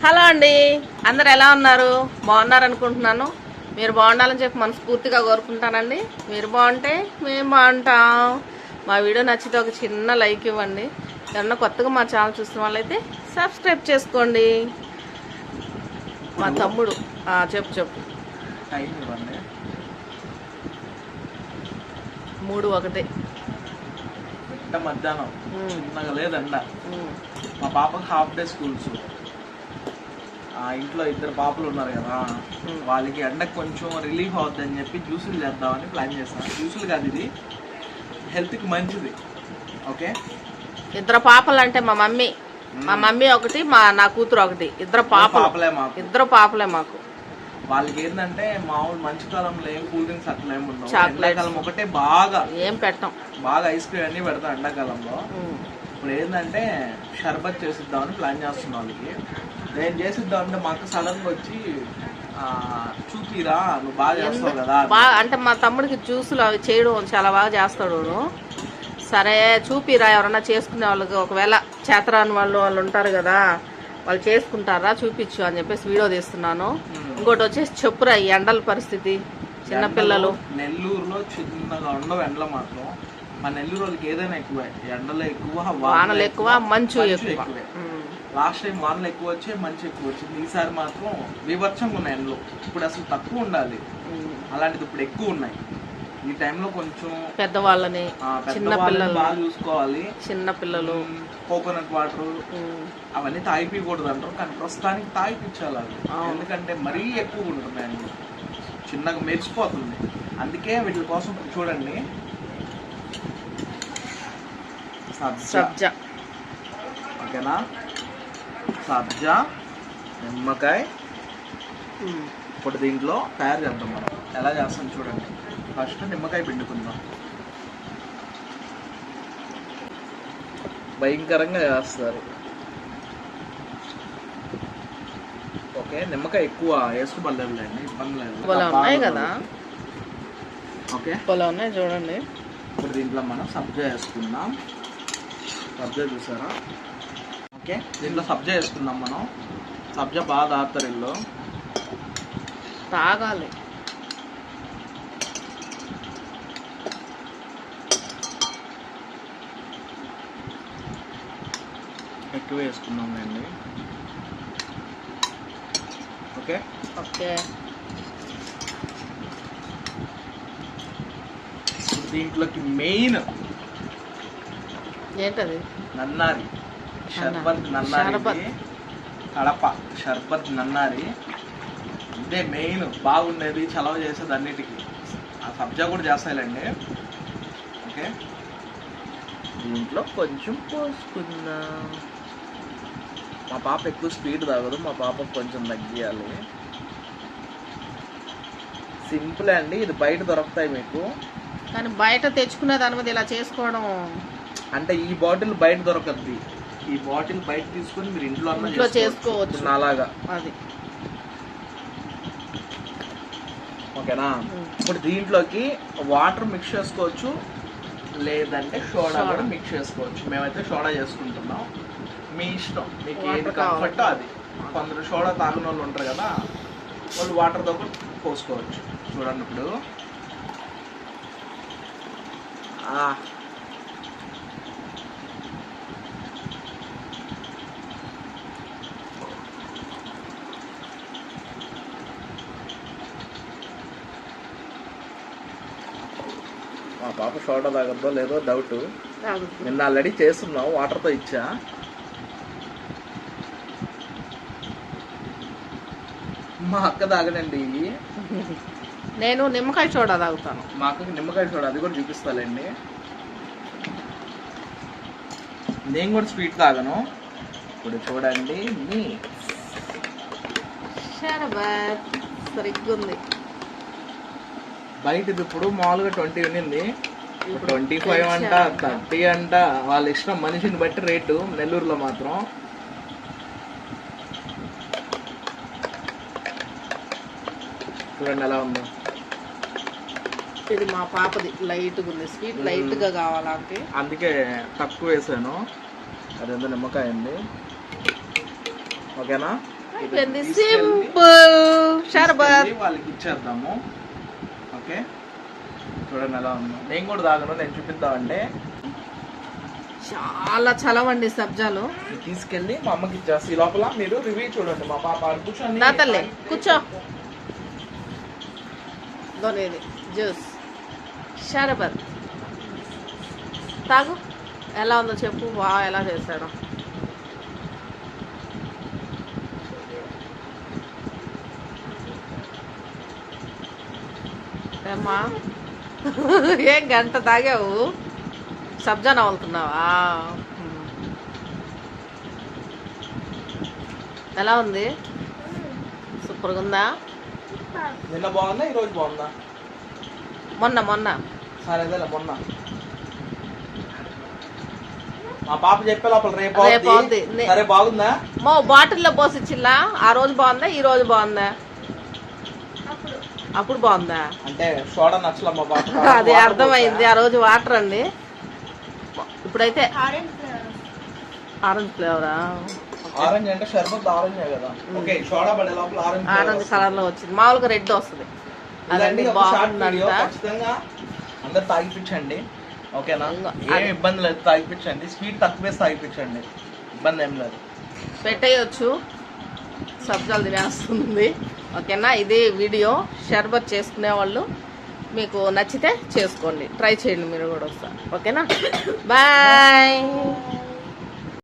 Hello అండి. అందరు ఎలా ఉన్నారు? బాగున్నారు అనుకుంటున్నాను. మీరు బాగుండాలని చెప్పి మనస్ఫూర్తిగా కోరుకుంటానండి. మీరు బాగుంటే మేము బాగుంటాం. మా వీడియో నచ్చితే ఒక చిన్న లైక్ ఇవ్వండి. ఎవరన్నా కొత్తగా మా ఛానల్ చూస్తున్న వాళ్ళైతే సబ్స్క్రైబ్ చేసుకోండి. మా తమ్ముడు. చెప్పు చెప్పు. మూడు ఒకటి. మధ్యాహ్నం. లేదండ మా పాపకి హాఫ్ డే స్కూల్స్. ఇంట్లో ఇద్దరు పాపలు ఉన్నారు కదా. వాళ్ళకి ఎండకు కొంచెం రిలీఫ్ అవుద్ది అని చెప్పి జ్యూసులు చేద్దామని ప్లాన్ చేస్తాను జ్యూసులు కాదు ఇది. హెల్త్కి మంచిది. ఓకే ఇద్దరు పాపలు అంటే మా మమ్మీ. మా మమ్మీ ఒకటి మా నా కూతురు ఒకటి. ఇద్దరు పాపలు. మాకు. ఇద్దరు పాపలే మాకు. వాళ్ళకి ఏంటంటే మామూలు మంచి కాలంలో ఏం కూల్ డ్రింక్స్ అట్లా ఏమి. ఎండాకాలం ఒకటే బాగా. ఏం పెట్టం. బాగా ఐస్ క్రీమ్ అన్ని పెడతాం ఎండాకాలంలో. ఇప్పుడు ఏంటంటే షర్బత్ చేసిద్దామని ప్లాన్ చేస్తున్నాం వాళ్ళకి. నేను చేసిద్దాం అంటే మా అక్క సడన్గా వచ్చి చూపిరా నువ్వు బాగా చేస్తావు కదా. బాగా అంటే మా తమ్ముడికి జ్యూసులు అవి చేయడం చాలా బాగా చేస్తాడు సరే చూపిరా ఎవరన్నా చేసుకునే వాళ్ళకి ఒకవేళ చేతరాని వాళ్ళు వాళ్ళు ఉంటారు కదా వాళ్ళు చేసుకుంటారా చూపించు అని చెప్పేసి వీడియో తీస్తున్నాను. ఇంకోటి వచ్చేసి చెప్పురా ఈ ఎండల పరిస్థితి చిన్నపిల్లలు నెల్లూరులో చిన్నగా ఉండవు ఎండలు మాత్రం మా నెల్లూరు వాళ్ళకి ఏదైనా ఎక్కువ. ఎండలు ఎక్కువ వానలు ఎక్కువ మంచు ఎక్కువ. లాస్ట్ టైం వానలు ఎక్కువ వచ్చి మంచి ఎక్కువ వచ్చింది. ఈసారి మాత్రం వివర్చంగా ఉన్నాయి ఎండలు. ఇప్పుడు అసలు తక్కువ ఉండాలి. అలాంటిది ఇప్పుడు ఎక్కువ ఉన్నాయి. ఈ టైంలో కొంచెం పెద్దవాళ్ళని చిన్న పిల్లలు. బాగా చూసుకోవాలి. చిన్న పిల్లలు. Coconut water. అవన్నీ తాగిపించకూడదు అంటారు. కానీ ప్రస్తుతానికి తాగిపించాలి అవి. ఎందుకంటే మరీ ఎక్కువ ఉంటుంది అండి చిన్నగా మెరిసిపోతుంది. అందుకే వీటి కోసం చూడండి. సబ్జా. ఓకేనా? సబ్జా నిమ్మకాయ. ఇప్పుడు దీంట్లో తయారు చేద్దాం మనం. ఎలా చేస్తాం చూడండి. ఫస్ట్ నిమ్మకాయ పిండుకుందాం. భయంకరంగా చేస్తారు. ఓకే నిమ్మకాయ ఎక్కువ వేసుకోబడలేదులేండి ఇబ్బంది లేదు. ఉన్నాయి కదా? ఓకే. ఉన్నాయి చూడండి. ఇప్పుడు దీంట్లో మనం సబ్జా వేసుకుందాం. సబ్జా చూసారా? ఓకే. దీంట్లో సబ్జా వేసుకుందాం మనం. సబ్జా బాగా తాగుతారు ఇల్లు తాగాలి. ఎక్కువ వేసుకుందాం అండి ఓకే. ఓకే. దీంట్లోకి మెయిన్ ఏంటది? నన్నారి. షర్బత్ నన్నారి. కడప. షర్బత్ నన్నారి. ఇదే మెయిన్. బాగుండేది చలవ చేసేది అన్నిటికీ. ఆ సబ్జా కూడా చేస్తాయిలండి. ఓకే. దీంట్లో కొంచెం పోసుకుందాం. మా పాప ఎక్కువ స్పీడ్ తాగదు. మా పాపకు కొంచెం తగ్గియాలి. సింపుల్ అండి. ఇది బయట దొరుకుతాయి మీకు. కానీ బయట తెచ్చుకునే దాని మీద ఇలా చేసుకోవడం అంటే ఈ బాటిల్ బయట దొరకద్ది. ఈ బాటిల్ బయట తీసుకొని మీరు ఇంట్లో చేసుకోవచ్చు. నాలాగా. అది. ఓకేనా. ఇప్పుడు దీంట్లోకి వాటర్ మిక్స్ చేసుకోవచ్చు. లేదంటే సోడా. కూడా మిక్స్ చేసుకోవచ్చు. మేమైతే సోడా చేసుకుంటున్నాం. మీ ఇష్టం. మీకు ఏది. కంఫర్ట్ అది. కొందరు సోడా తాగిన వాళ్ళు ఉంటారు కదా వాళ్ళు వాటర్తో కూడా పోసుకోవచ్చు. చూడండి ఇప్పుడు. ఆ, మా పాప సోడా తాగద్దో లేదో డౌట్. నిన్న ఆల్రెడీ చేస్తున్నాం వాటర్తో ఇచ్చా. మా అక్క తాగడండి నేను నిమ్మకాయ సోడా తాగుతాను. మా అక్కకి నిమ్మకాయ సోడా అది కూడా చూపిస్తాలండి. నేను కూడా స్వీట్ తాగను. ఇప్పుడు చూడండి మీ షర్బత్ సరిగ్గా ఉంది బయటది ఇప్పుడు మామూలుగా ట్వంటీ ఉన్నింది. ట్వంటీ ఫైవ్ అంట. థర్టీ అంట వాళ్ళ ఇష్టం మనిషిని బట్టి రేటు నెల్లూరులో మాత్రం. చూడండి ఎలా ఉందో. ఇది మా పాపది లైట్గా ఉంది. స్వీట్ లైట్గా కావాలంటే. అందుకే తక్కువ వేసాను. అదేందో నిమ్మకాయ అండి? ఓకేనా? సింపుల్ షర్బత్ వాళ్ళకి ఇచ్చేద్దాము. ఓకే. చూడండి ఎలా ఉందో. నేను కూడా తాగను నేను చూపిద్దామంటే చాలా చలవండి సబ్జాలు. తీసుకెళ్ళి మా అమ్మకి ఇచ్చేస్తా ఈ లోపల మీరు రివ్యూ చూడండి మా పాప నా తల్లి కూర్చో. జ్యూస్. షర్బత్ తాగు. ఎలా ఉందో చెప్పు వా ఎలా చేశాడు ఏమ్మా ఏం గంట తాగావు? సబ్జా నవ్వులుతున్నావా ఎలా ఉంది? సూపర్గా ఉందా? నిన్న బాగుందా? ఈ రోజు బాగుందా? మొన్న మొన్న. సరే మొన్న. మా పాప చెప్పే లోపల రేపు సరే బాగుందా? మా బాటిల్లో పోసిచ్చిల్లా ఆ రోజు బాగుందా? ఈ రోజు బాగుందా? అప్పుడు బాగుందా? అంటే సోడా నచ్చలే మా పాప అది అర్థమైంది ఆ రోజు వాటర్ అండి. ఇప్పుడైతే ఆరెంజ్ ఫ్లేవరా. ఆరెంజ్ అంటే షర్బత్ ఆరెంజ్ కదా. ఓకే సోడా పడే లోపల ఆరెంజ్ ఆరెంజ్ కలర్లో వచ్చింది. మామూలుగా రెడ్ వస్తుంది. అదండి బాగుందంట ఖచ్చితంగా అందరు తాగిపించండి ఓకేనా? ఏం ఇబ్బంది లేదు తాగిపించండి స్వీట్ తక్కువ తాగిపించండి ఇబ్బంది ఏం లేదు. పెట్టేయచ్చు. సబ్జాలు తినేస్తుంది. ఓకేనా? ఇది వీడియో. షర్బత్ చేసుకునే వాళ్ళు మీకు నచ్చితే చేసుకోండి. ట్రై చేయండి మీరు కూడా ఒకసారి. ఓకేనా? బాయ్!